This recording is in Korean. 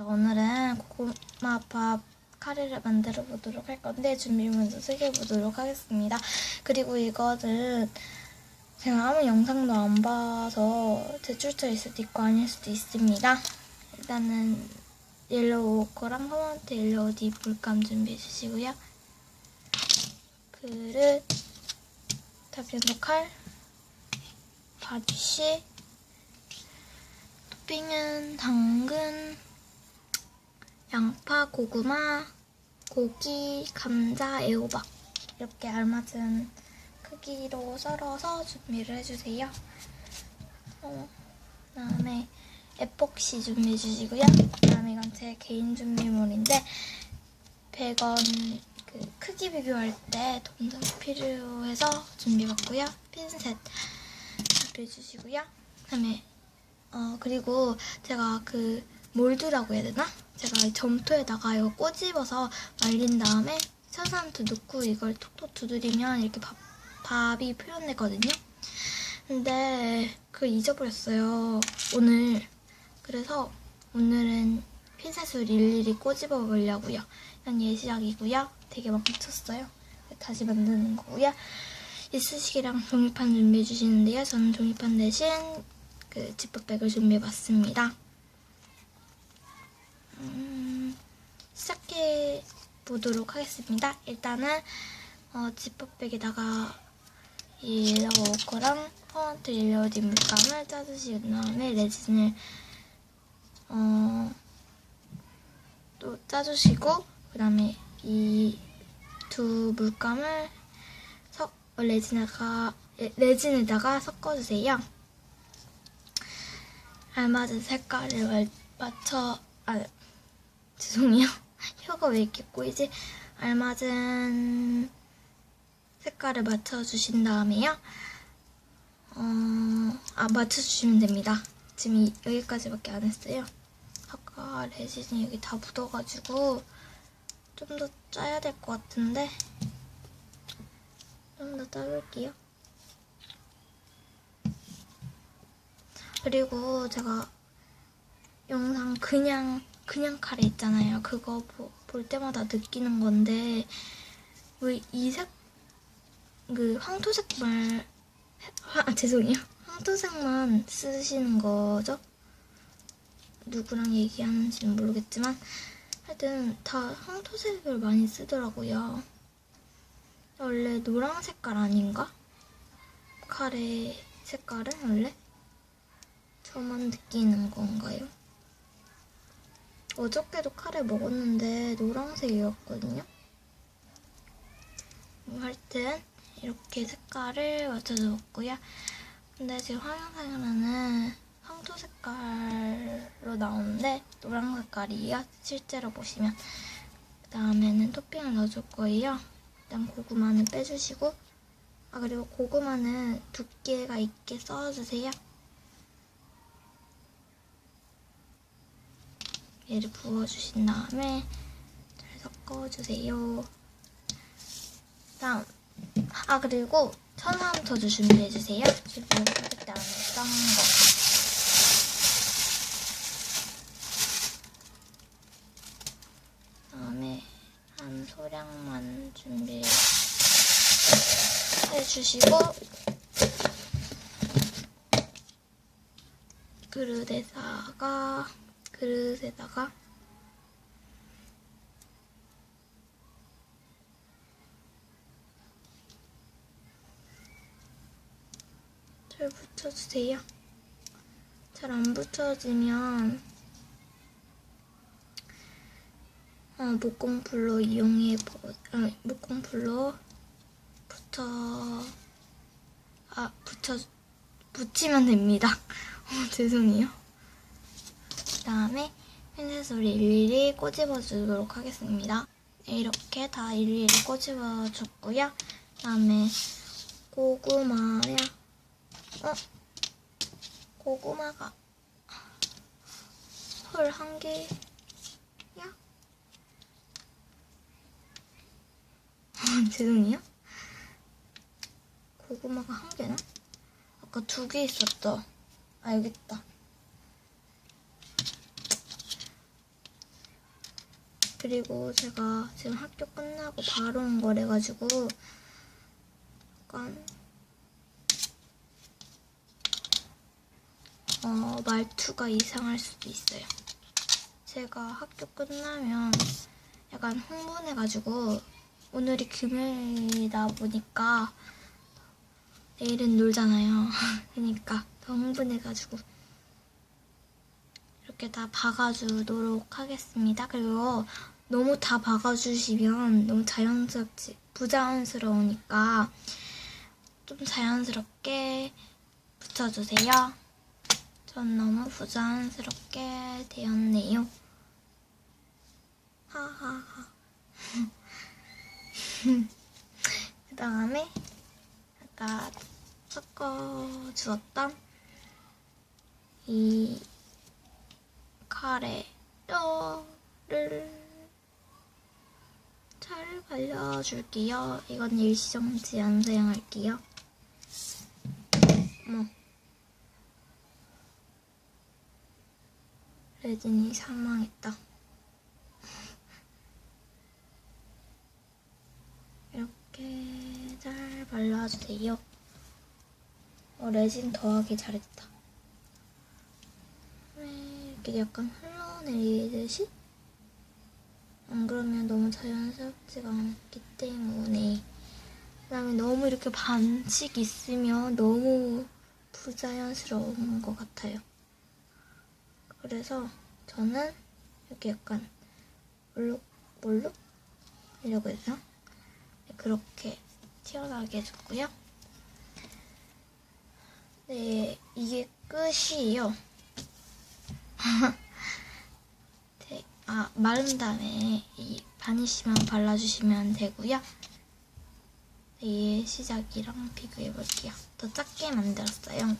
오늘은 고구마밥 카레를 만들어 보도록 할 건데 준비 먼저 소개해 보도록 하겠습니다. 그리고 이거는 제가 아무 영상도 안 봐서 제출처 있을 수도 있고 아닐 수도 있습니다. 일단은 옐로우 워커랑 허먼트 옐로우 딥 물감 준비해 주시고요. 그릇, 타피오카 칼, 바디시, 토핑은 당근, 양파, 고구마, 고기, 감자, 애호박 이렇게 알맞은 크기로 썰어서 준비를 해주세요. 어, 그다음에 에폭시 준비해 주시고요. 그다음에 이건 제 개인 준비물인데 100원 그 크기 비교할 때 동전 필요해서 준비받고요. 핀셋 준비해 주시고요. 그다음에 어 그리고 제가 그 몰드라고 해야 되나? 제가 이 점토에다가 이거 꼬집어서 말린 다음에 산산두 넣고 이걸 톡톡 두드리면 이렇게 밥, 밥이 표현되거든요. 근데 그걸 잊어버렸어요. 오늘. 그래서 오늘은 핀셋을 일일이 꼬집어 보려고요. 이건 예시작이고요. 되게 멈췄어요. 다시 만드는 거고요. 이쑤시개랑 종이판 준비해 주시는데요. 저는 종이판 대신 그 지퍼백을 준비해 봤습니다. 음, 시작해 보도록 하겠습니다. 일단은 어, 지퍼백에다가 이 옐로우 워커랑 옐로우 딥 물감을 짜주신 다음에 레진을 어, 또 짜주시고 그 다음에 이 두 물감을 섞 어, 레진에다가 레- 레진에다가 섞어주세요. 알맞은 색깔을 말- 맞춰 아 죄송해요. 혀가 왜 이렇게 꼬이지? 알맞은 색깔을 맞춰주신 다음에요. 어, 아 맞춰주시면 됩니다. 지금 이- 여기까지밖에 안 했어요. 아까 레진이 여기 다 묻어가지고 좀 더 짜야 될 것 같은데 좀 더 짜볼게요. 그리고 제가 영상 그냥 그냥 카레 있잖아요. 그거 보- 볼 때마다 느끼는 건데 왜 이색 그 황토색만 화, 아, 죄송해요. 황토색만 쓰시는 거죠? 누구랑 얘기하는지는 모르겠지만 하여튼 다 황토색을 많이 쓰더라고요. 원래 노랑 색깔 아닌가? 카레 색깔은 원래? 저만 느끼는 건가요? 어저께도 카레 먹었는데 노란색이었거든요. 뭐 하여튼 이렇게 색깔을 맞춰줬고요. 근데 지금 화면상으로는 황토 색깔로 나오는데 노란 색깔이에요. 실제로 보시면. 그 다음에는 토핑을 넣어줄 거예요. 일단 고구마는 빼주시고 아 그리고 고구마는 두께가 있게 썰어주세요. 얘를 부어주신 다음에 잘 섞어주세요. 다음 아 그리고 천암토도 준비해주세요. 지금 그때 안에 썬 거. 다음에 한 소량만 준비해주시고 그릇에다가 그릇에다가 잘 붙여주세요. 잘 안 붙여지면 어, 목공풀로 이용해 보, 아, 목공풀로 붙여 아 붙여 붙이면 됩니다. 어, 죄송해요. 그다음에 핀셋으로 일일이 꼬집어 주도록 하겠습니다. 네, 이렇게 다 일일이 꼬집어 줬고요. 그 다음에 고구마야. 어? 고구마가 헐 한 개야? 죄송해요. 고구마가 한 개나? 아까 두개 여기 있다. 그리고 제가 지금 학교 끝나고 바로 온 거래가지고 약간 어, 말투가 이상할 수도 있어요. 제가 학교 끝나면 약간 흥분해가지고 오늘이 금요일이다 보니까 내일은 놀잖아요. 그러니까 더 흥분해가지고 이렇게 다 박아주도록 하겠습니다. 그리고 너무 다 박아주시면 너무 자연스럽지 부자연스러우니까 좀 자연스럽게 붙여주세요. 전 너무 부자연스럽게 되었네요. 하하하. 그 다음에 아까 섞어주었던 이 카레를 잘 발라줄게요. 이건 일시정지 안 사용할게요. 어머. 레진이 사망했다. 이렇게 잘 발라주세요. 어, 레진 더하기 잘했다. 왜 이렇게 약간 흘러내리듯이? 안 그러면 너무 자연스럽지가 않기 때문에 그 다음에 너무 이렇게 반씩 있으면 너무 부자연스러운 것 같아요. 그래서 저는 이렇게 약간 볼록볼록 이라고 해야 되나? 그렇게 튀어나오게 해줬고요. 네, 이게 끝이에요. 네, 아, 마른 다음에 이 바니쉬만 발라주시면 되고요. 네, 시작이랑 비교해 볼게요. 더 작게 만들었어요.